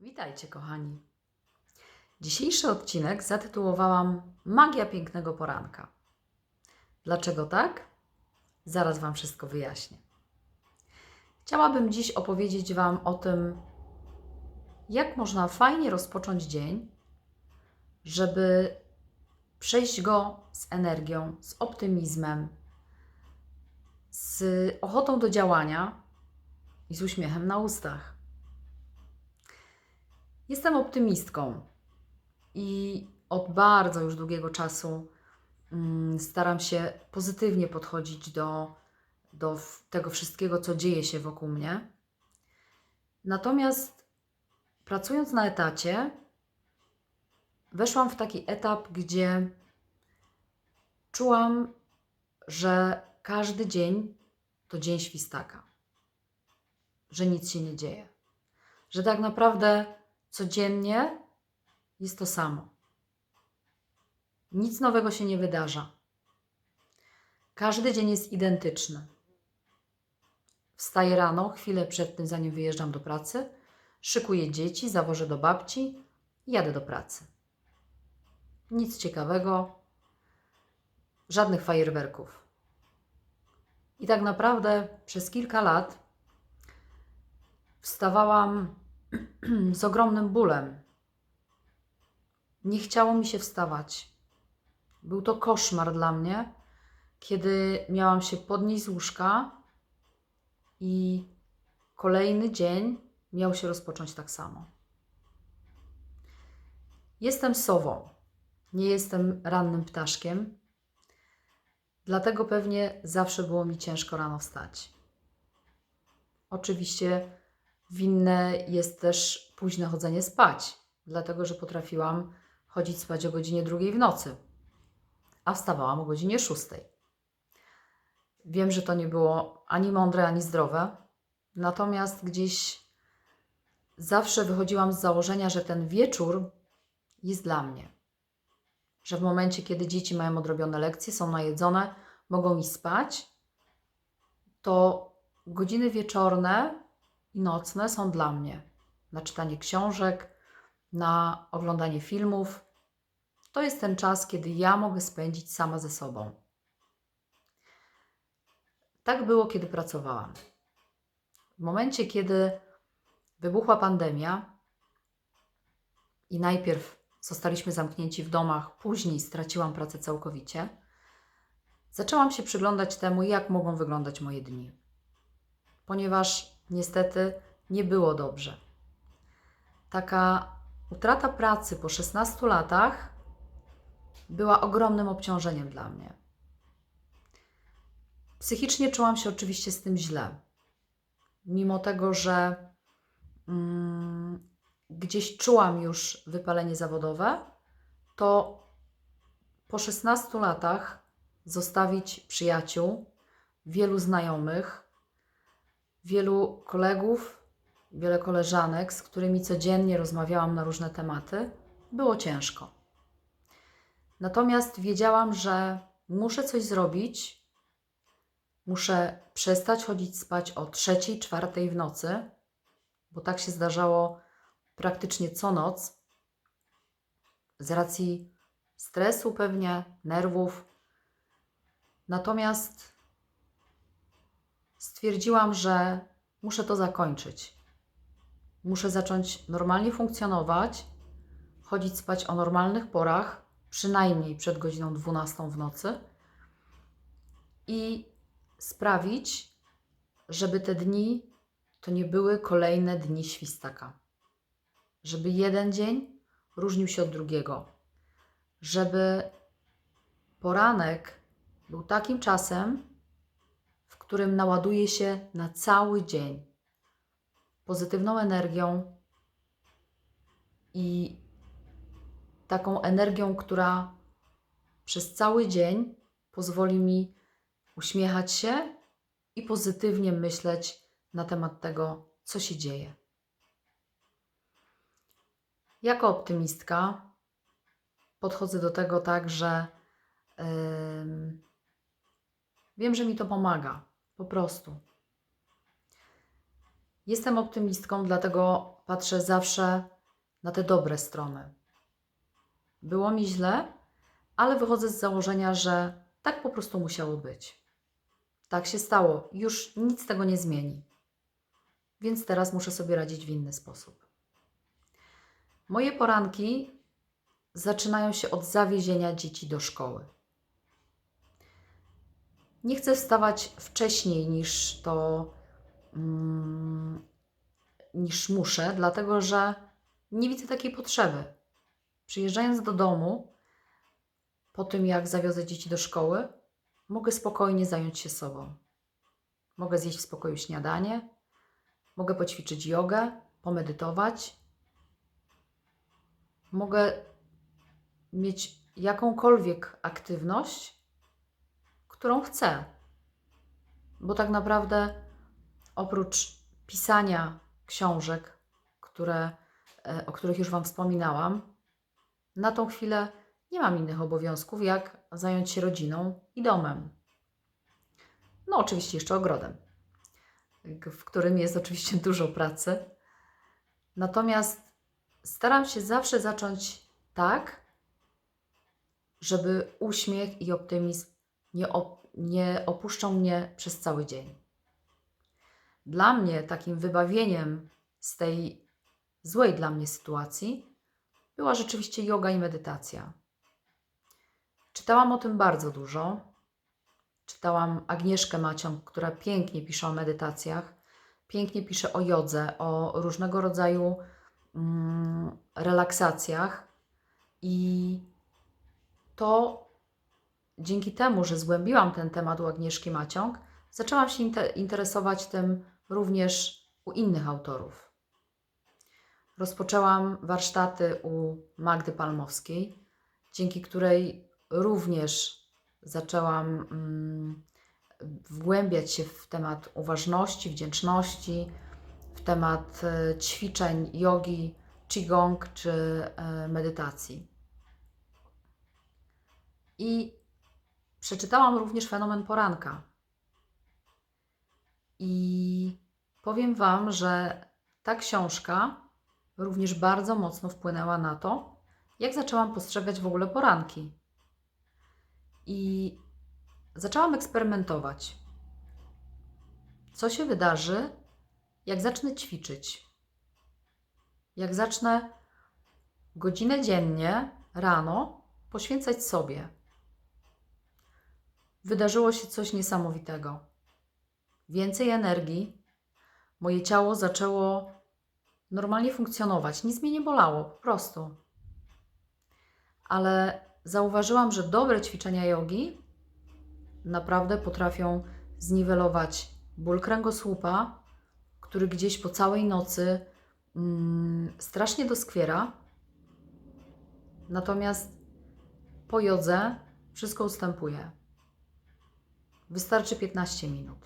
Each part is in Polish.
Witajcie, kochani. Dzisiejszy odcinek zatytułowałam Magia pięknego poranka. Dlaczego tak? Zaraz Wam wszystko wyjaśnię. Chciałabym dziś opowiedzieć Wam o tym, jak można fajnie rozpocząć dzień, żeby przejść go z energią, z optymizmem, z ochotą do działania i z uśmiechem na ustach. Jestem optymistką i od bardzo już długiego czasu mm, staram się pozytywnie podchodzić do, do tego wszystkiego, co dzieje się wokół mnie. Natomiast pracując na etacie, weszłam w taki etap, gdzie czułam, że każdy dzień to dzień świstaka, że nic się nie dzieje, że tak naprawdę codziennie jest to samo. Nic nowego się nie wydarza. Każdy dzień jest identyczny. Wstaję rano, chwilę przed tym, zanim wyjeżdżam do pracy, szykuję dzieci, zawożę do babci i jadę do pracy. Nic ciekawego, żadnych fajerwerków. I tak naprawdę przez kilka lat wstawałam z ogromnym bólem. Nie chciało mi się wstawać. Był to koszmar dla mnie, kiedy miałam się podnieść z łóżka i kolejny dzień miał się rozpocząć tak samo. Jestem sową, nie jestem rannym ptaszkiem, dlatego pewnie zawsze było mi ciężko rano wstać. Oczywiście winne jest też późne chodzenie spać, dlatego że potrafiłam chodzić spać o godzinie drugiej w nocy, a wstawałam o godzinie szóstej. Wiem, że to nie było ani mądre, ani zdrowe, natomiast gdzieś zawsze wychodziłam z założenia, że ten wieczór jest dla mnie. Że w momencie, kiedy dzieci mają odrobione lekcje, są najedzone, mogą iść spać, to godziny wieczorne i nocne są dla mnie. Na czytanie książek, na oglądanie filmów. To jest ten czas, kiedy ja mogę spędzić sama ze sobą. Tak było, kiedy pracowałam. W momencie, kiedy wybuchła pandemia i najpierw zostaliśmy zamknięci w domach, później straciłam pracę całkowicie, zaczęłam się przyglądać temu, jak mogą wyglądać moje dni. Ponieważ niestety nie było dobrze. Taka utrata pracy po 16 latach była ogromnym obciążeniem dla mnie. Psychicznie czułam się oczywiście z tym źle. Mimo tego, że mm, gdzieś czułam już wypalenie zawodowe, to po 16 latach zostawić przyjaciół, wielu znajomych, wielu kolegów, wiele koleżanek, z którymi codziennie rozmawiałam na różne tematy, było ciężko. Natomiast wiedziałam, że muszę coś zrobić, muszę przestać chodzić spać o trzeciej, czwartej w nocy, bo tak się zdarzało praktycznie co noc, z racji stresu pewnie, nerwów. Natomiast stwierdziłam, że muszę to zakończyć. Muszę zacząć normalnie funkcjonować, chodzić spać o normalnych porach, przynajmniej przed godziną 12 w nocy i sprawić, żeby te dni to nie były kolejne dni świstaka. Żeby jeden dzień różnił się od drugiego. Żeby poranek był takim czasem, którym naładuje się na cały dzień pozytywną energią i taką energią, która przez cały dzień pozwoli mi uśmiechać się i pozytywnie myśleć na temat tego, co się dzieje. Jako optymistka podchodzę do tego tak, że ym, wiem, że mi to pomaga. Po prostu. Jestem optymistką, dlatego patrzę zawsze na te dobre strony. Było mi źle, ale wychodzę z założenia, że tak po prostu musiało być. Tak się stało, już nic tego nie zmieni. Więc teraz muszę sobie radzić w inny sposób. Moje poranki zaczynają się od zawiezienia dzieci do szkoły. Nie chcę wstawać wcześniej niż to, mm, niż muszę, dlatego że nie widzę takiej potrzeby. Przyjeżdżając do domu, po tym jak zawiozę dzieci do szkoły, mogę spokojnie zająć się sobą. Mogę zjeść w spokoju śniadanie, mogę poćwiczyć jogę, pomedytować, mogę mieć jakąkolwiek aktywność, którą chcę. Bo tak naprawdę oprócz pisania książek, które, e, o których już Wam wspominałam, na tą chwilę nie mam innych obowiązków, jak zająć się rodziną i domem. No, oczywiście jeszcze ogrodem, w którym jest oczywiście dużo pracy. Natomiast staram się zawsze zacząć tak, żeby uśmiech i optymizm nie, op- nie opuszczą mnie przez cały dzień. Dla mnie takim wybawieniem z tej złej dla mnie sytuacji była rzeczywiście yoga i medytacja. Czytałam o tym bardzo dużo. Czytałam Agnieszkę Macią, która pięknie pisze o medytacjach, pięknie pisze o jodze, o różnego rodzaju mm, relaksacjach i to dzięki temu, że zgłębiłam ten temat u Agnieszki Maciąg, zaczęłam się inte- interesować tym również u innych autorów. Rozpoczęłam warsztaty u Magdy Palmowskiej, dzięki której również zaczęłam mm, wgłębiać się w temat uważności, wdzięczności, w temat e, ćwiczeń jogi, qigong czy e, medytacji. I przeczytałam również fenomen poranka. I powiem Wam, że ta książka również bardzo mocno wpłynęła na to, jak zaczęłam postrzegać w ogóle poranki. I zaczęłam eksperymentować. Co się wydarzy, jak zacznę ćwiczyć? Jak zacznę godzinę dziennie rano poświęcać sobie. Wydarzyło się coś niesamowitego. Więcej energii, moje ciało zaczęło normalnie funkcjonować, nic mnie nie bolało, po prostu. Ale zauważyłam, że dobre ćwiczenia jogi naprawdę potrafią zniwelować ból kręgosłupa, który gdzieś po całej nocy mm, strasznie doskwiera. Natomiast po jodze wszystko ustępuje. Wystarczy 15 minut.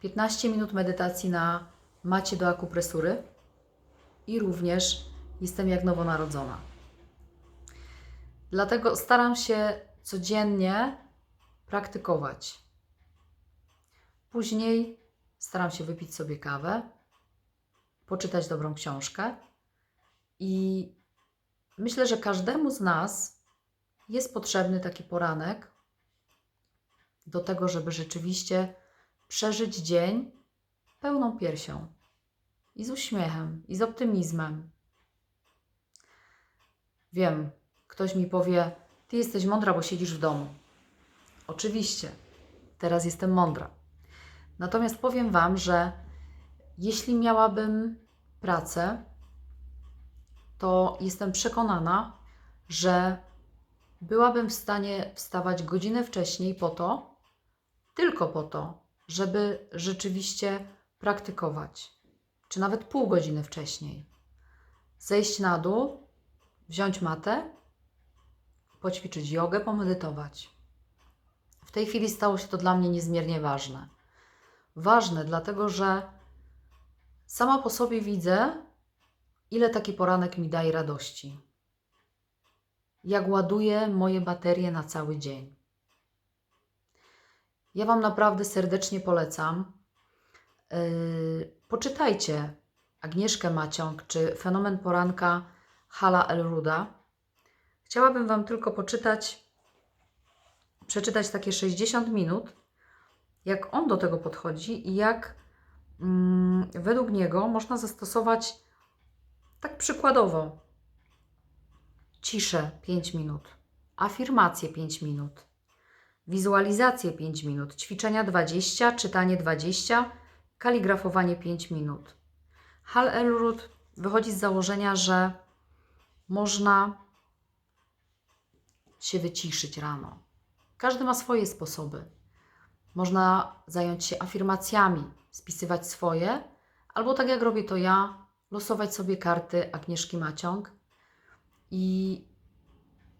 15 minut medytacji na macie do akupresury i również jestem jak nowonarodzona. Dlatego staram się codziennie praktykować. Później staram się wypić sobie kawę, poczytać dobrą książkę i myślę, że każdemu z nas jest potrzebny taki poranek do tego, żeby rzeczywiście przeżyć dzień pełną piersią i z uśmiechem, i z optymizmem. Wiem, ktoś mi powie: Ty jesteś mądra, bo siedzisz w domu. Oczywiście, teraz jestem mądra. Natomiast powiem Wam, że jeśli miałabym pracę, to jestem przekonana, że byłabym w stanie wstawać godzinę wcześniej po to, tylko po to, żeby rzeczywiście praktykować, czy nawet pół godziny wcześniej. Zejść na dół, wziąć matę, poćwiczyć jogę, pomedytować. W tej chwili stało się to dla mnie niezmiernie ważne. Ważne, dlatego że sama po sobie widzę, ile taki poranek mi daje radości. Jak ładuje moje baterie na cały dzień. Ja Wam naprawdę serdecznie polecam. Yy, poczytajcie Agnieszkę Maciąg czy fenomen poranka Hala Elruda, chciałabym Wam tylko poczytać, przeczytać takie 60 minut, jak on do tego podchodzi i jak mm, według niego można zastosować tak przykładowo ciszę 5 minut, afirmacje 5 minut, wizualizację 5 minut, ćwiczenia 20, czytanie 20, kaligrafowanie 5 minut. Hal Elrod wychodzi z założenia, że można się wyciszyć rano. Każdy ma swoje sposoby. Można zająć się afirmacjami, spisywać swoje, albo tak jak robię to ja, losować sobie karty Agnieszki Maciąg i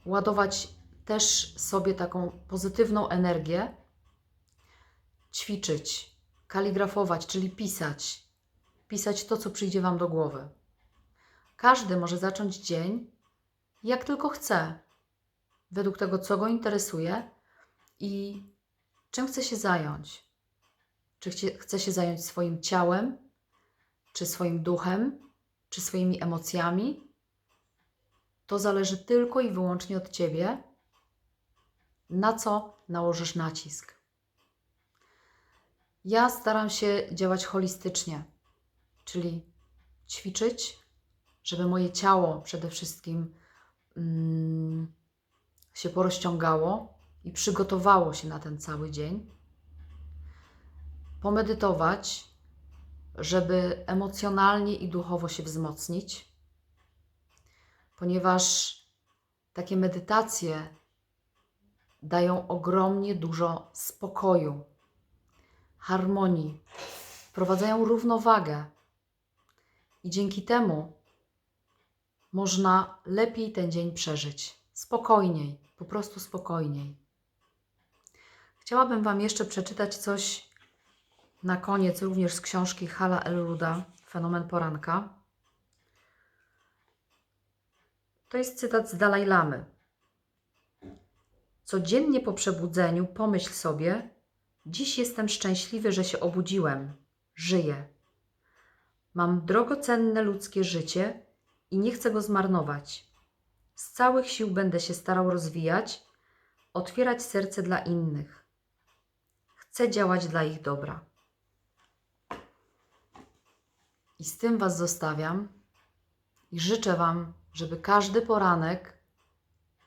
ładować też sobie taką pozytywną energię, ćwiczyć, kaligrafować, czyli pisać, pisać to, co przyjdzie Wam do głowy. Każdy może zacząć dzień jak tylko chce, według tego, co go interesuje i czym chce się zająć. Czy chce się zająć swoim ciałem, czy swoim duchem, czy swoimi emocjami. To zależy tylko i wyłącznie od Ciebie, na co nałożysz nacisk. Ja staram się działać holistycznie, czyli ćwiczyć, żeby moje ciało przede wszystkim mm, się porozciągało i przygotowało się na ten cały dzień. Pomedytować, żeby emocjonalnie i duchowo się wzmocnić, ponieważ takie medytacje dają ogromnie dużo spokoju, harmonii, wprowadzają równowagę i dzięki temu można lepiej ten dzień przeżyć, spokojniej, po prostu spokojniej. Chciałabym Wam jeszcze przeczytać coś na koniec, również z książki Hala Elruda, Fenomen Poranka. To jest cytat z Dalaj Lamy. Codziennie po przebudzeniu pomyśl sobie: Dziś jestem szczęśliwy, że się obudziłem, żyję. Mam drogocenne ludzkie życie i nie chcę go zmarnować. Z całych sił będę się starał rozwijać, otwierać serce dla innych. Chcę działać dla ich dobra. I z tym Was zostawiam i życzę Wam, żeby każdy poranek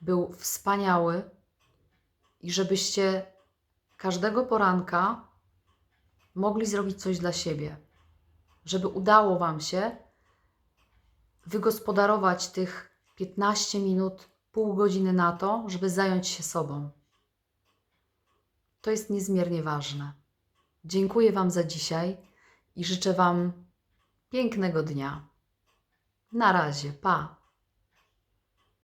był wspaniały i żebyście każdego poranka mogli zrobić coś dla siebie, żeby udało Wam się wygospodarować tych 15 minut, pół godziny na to, żeby zająć się sobą. To jest niezmiernie ważne. Dziękuję Wam za dzisiaj i życzę Wam pięknego dnia. Na razie, pa.